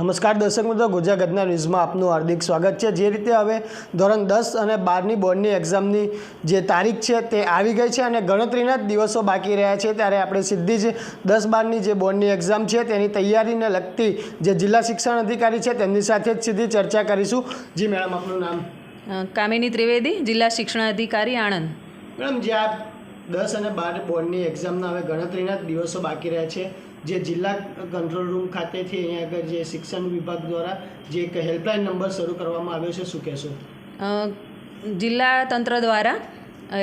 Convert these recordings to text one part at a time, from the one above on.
નમસ્કાર દર્શક મિત્રો ગુજરાત ગતના ન્યૂઝમાં આપનું હાર્દિક સ્વાગત છે. જે રીતે હવે ધોરણ દસ અને બારની બોર્ડની એક્ઝામની જે તારીખ છે તે આવી ગઈ છે અને ગણતરીના જ દિવસો બાકી રહ્યા છે ત્યારે આપણે સીધી જ દસ બારની જે બોર્ડની એક્ઝામ છે તેની તૈયારીને લગતી જે જિલ્લા શિક્ષણ અધિકારી છે તેમની સાથે જ સીધી ચર્ચા કરીશું. જી મેડમ આપનું નામ? કામિની ત્રિવેદી જિલ્લા શિક્ષણ અધિકારી આણંદ. મેડમ જે આ દસ અને બાર બોર્ડની એક્ઝામના હવે ગણતરીના જ દિવસો બાકી રહ્યા છે જે જિલ્લા કંટ્રોલ રૂમ ખાતેથી અહીંયા આગળ જે શિક્ષણ વિભાગ દ્વારા જે એક હેલ્પલાઇન નંબર શરૂ કરવામાં આવ્યો છે, શું કહેશો? જિલ્લા તંત્ર દ્વારા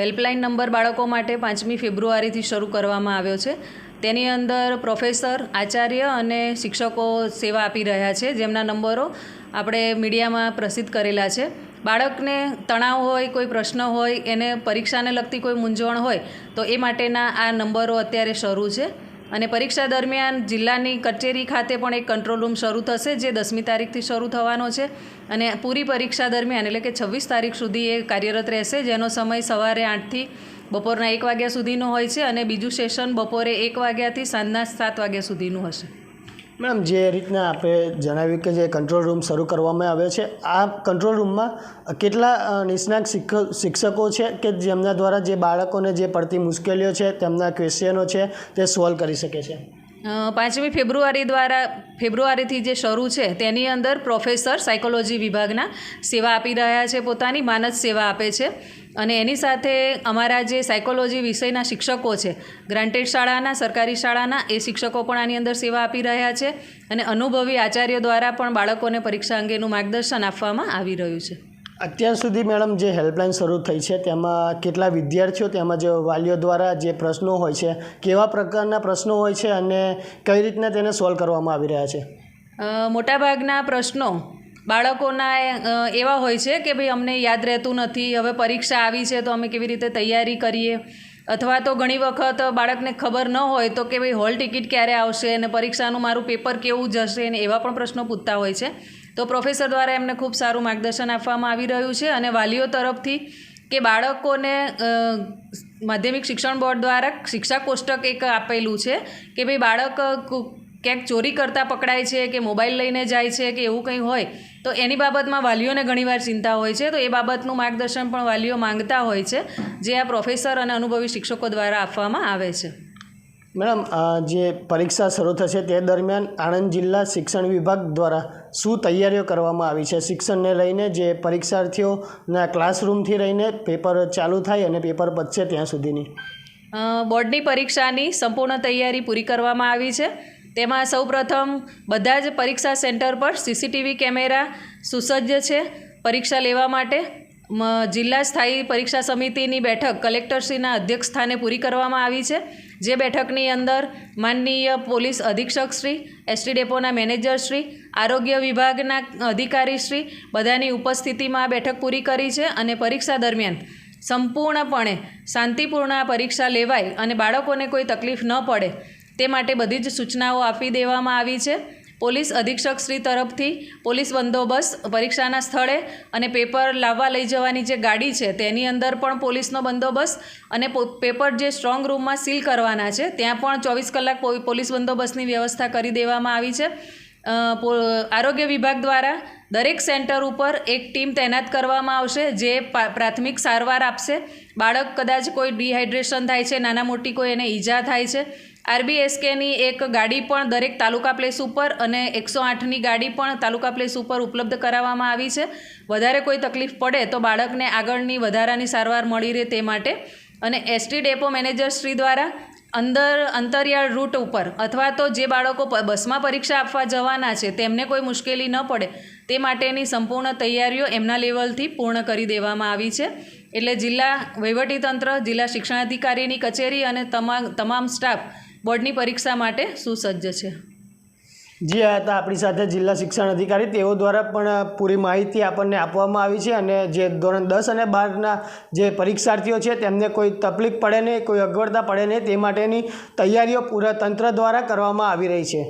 હેલ્પલાઇન નંબર બાળકો માટે પાંચમી ફેબ્રુઆરીથી શરૂ કરવામાં આવ્યો છે. તેની અંદર પ્રોફેસર આચાર્ય અને શિક્ષકો સેવા આપી રહ્યા છે, જેમના નંબરો આપણે મીડિયામાં પ્રસિદ્ધ કરેલા છે. બાળકને તણાવ હોય, કોઈ પ્રશ્ન હોય, એને પરીક્ષાને લગતી કોઈ મૂંઝવણ હોય, તો એ માટેના આ નંબરો અત્યારે શરૂ છે. અને પરીક્ષા દરમિયાન જિલ્લાની કચેરી ખાતે પણ એક કંટ્રોલ રૂમ શરૂ થશે, જે દસમી તારીખથી શરૂ થવાનો છે. અને પૂરી પરીક્ષા દરમિયાન, એટલે કે છવ્વીસ તારીખ સુધી એ કાર્યરત રહેશે, જેનો સમય સવારે આઠથી બપોરના એક વાગ્યા સુધીનો હોય છે અને બીજું સેશન બપોરે એક વાગ્યાથી સાંજના સાત વાગ્યા સુધીનું હશે. મેડમ જે રીતના આપણે જણાવ્યું કે જે કંટ્રોલ રૂમ શરૂ કરવામાં આવ્યો છે, આ કંટ્રોલ રૂમમાં કેટલા નિષ્ણાંત શિક્ષકો છે કે જેમના દ્વારા જે બાળકોને જે પડતી મુશ્કેલીઓ છે, તેમના ક્વેશ્ચનો છે, તે સોલ્વ કરી શકે છે? પાંચમી ફેબ્રુઆરી દ્વારા, ફેબ્રુઆરીથી જે શરૂ છે, તેની અંદર પ્રોફેસર સાયકોલોજી વિભાગના સેવા આપી રહ્યા છે, પોતાની માનસ સેવા આપે છે. અને એની સાથે અમારા જે સાયકોલોજી વિષયના શિક્ષકો છે ગ્રાન્ટેડ શાળાના સરકારી શાળાના એ શિક્ષકો પણ આની અંદર સેવા આપી રહ્યા છે અને અનુભવી આચાર્યો દ્વારા પણ બાળકોને પરીક્ષા અંગેનું માર્ગદર્શન આપવામાં આવી રહ્યું છે. અત્યાર સુધી મેડમ જે હેલ્પલાઇન શરૂ થઈ છે તેમાં કેટલા વિદ્યાર્થીઓ તેમજ વાલીઓ દ્વારા જે પ્રશ્નો હોય છે કેવા પ્રકારના પ્રશ્નો હોય છે અને કઈ રીતના તેને સોલ્વ કરવામાં આવી રહ્યા છે? મોટાભાગના પ્રશ્નો બાળકોના એવા હોય છે કે ભાઈ અમને યાદ રહેતું નથી, હવે પરીક્ષા આવી છે તો અમે કેવી રીતે તૈયારી કરીએ? અથવા તો ઘણી વખત બાળકને ખબર ન હોય તો કે ભાઈ હોલ ટિકિટ ક્યારે આવશે અને પરીક્ષાનું મારું પેપર કેવું જશે ને એવા પણ પ્રશ્નો પૂછતા હોય છે. તો પ્રોફેસર દ્વારા એમને ખૂબ સારું માર્ગદર્શન આપવામાં આવી રહ્યું છે અને વાલીઓ તરફથી કે બાળકોને માધ્યમિક શિક્ષણ બોર્ડ દ્વારા શિક્ષા કોષ્ટક એક આપેલું છે કે ભાઈ બાળક ક્યાંક ચોરી કરતા પકડાય છે કે મોબાઈલ લઈને જાય છે કે એવું કંઈ હોય તો એની બાબતમાં વાલીઓને ઘણીવાર ચિંતા હોય છે. તો એ બાબતનું માર્ગદર્શન પણ વાલીઓ માંગતા હોય છે જે આ પ્રોફેસર અને અનુભવી શિક્ષકો દ્વારા આપવામાં આવે છે. મેડમ જે પરીક્ષા શરૂ થશે તે દરમિયાન આણંદ જિલ્લા શિક્ષણ વિભાગ દ્વારા શું તૈયારીઓ કરવામાં આવી છે? શિક્ષણને લઈને જે પરીક્ષાર્થીઓના ક્લાસરૂમથી રહીને પેપર ચાલુ થાય અને પેપર પતશે ત્યાં સુધીની. બોર્ડની પરીક્ષાની સંપૂર્ણ તૈયારી પૂરી કરવામાં આવી છે. તેમાં સૌપ્રથમ બધા જ પરીક્ષા સેન્ટર પર સીસીટીવી કેમેરા સુસજ્જ છે. પરીક્ષા લેવા માટે જિલ્લા સ્થાયી પરીક્ષા સમિતિની બેઠક કલેક્ટરશ્રીના અધ્યક્ષ સ્થાને પૂરી કરવામાં આવી છે. જે બેઠકની અંદર માનનીય પોલીસ અધિક્ષકશ્રી એસટી ડેપોના મેનેજરશ્રી આરોગ્ય વિભાગના અધિકારીશ્રી બધાની ઉપસ્થિતિમાં બેઠક પૂરી કરી છે અને પરીક્ષા દરમિયાન સંપૂર્ણપણે શાંતિપૂર્ણ આ પરીક્ષા લેવાય અને બાળકોને કોઈ તકલીફ ન પડે તે માટે બધી જ સૂચનાઓ આપી દેવામાં આવી છે. પોલીસ અધિક્ષક શ્રી તરફથી પોલીસ બંદોબસ્ત પરીક્ષાના સ્થળે અને પેપર લાવવા લઈ જવાની જે ગાડી છે તેની અંદર પણ પોલીસનો બંદોબસ્ત અને પેપર જે સ્ટ્રોંગ રૂમમાં સીલ કરવાના છે ત્યાં પણ ચોવીસ કલાક પોલીસ બંદોબસ્તની વ્યવસ્થા કરી દેવામાં આવી છે. આરોગ્ય વિભાગ દ્વારા દરેક સેન્ટર ઉપર એક ટીમ તૈનાત કરવામાં આવશે જે પ્રાથમિક સારવાર આપશે. બાળક કદાચ કોઈ ડિહાઇડ્રેશન થાય છે, નાના મોટી કોઈ એને ઈજા થાય છે આરબીએસકેની એક ગાડી પણ દરેક તાલુકા પ્લેસ ઉપર અને એકસો આઠની ગાડી પણ તાલુકા પ્લેસ ઉપર ઉપલબ્ધ કરાવવામાં આવી છે. વધારે કોઈ તકલીફ પડે તો બાળકને આગળની વધારાની સારવાર મળી રહે તે માટે અને એસટી ડેપો મેનેજર શ્રી દ્વારા અંદર અંતરિયાળ રૂટ ઉપર અથવા તો જે બાળકો બસમાં પરીક્ષા આપવા જવાના છે તેમને કોઈ મુશ્કેલી ન પડે તે માટેની સંપૂર્ણ તૈયારીઓ એમના લેવલથી પૂર્ણ કરી દેવામાં આવી છે. એટલે જિલ્લા વહીવટીતંત્ર, જિલ્લા શિક્ષણાધિકારીની કચેરી અને તમામ તમામ સ્ટાફ બોર્ડની પરીક્ષા માટે સુસજ્જ છે. જે હતા આપણી સાથે જિલ્લા શિક્ષણ અધિકારી. તેઓ દ્વારા પણ પૂરી માહિતી આપણને આપવામાં આવી છે અને જે ધોરણ દસ અને બારના જે પરીક્ષાર્થીઓ છે, તેમને કોઈ તકલીફ પડે નહીં, કોઈ અગવડતા પડે નહીં, તે માટેની તૈયારીઓ પૂરા તંત્ર દ્વારા કરવામાં આવી રહી છે.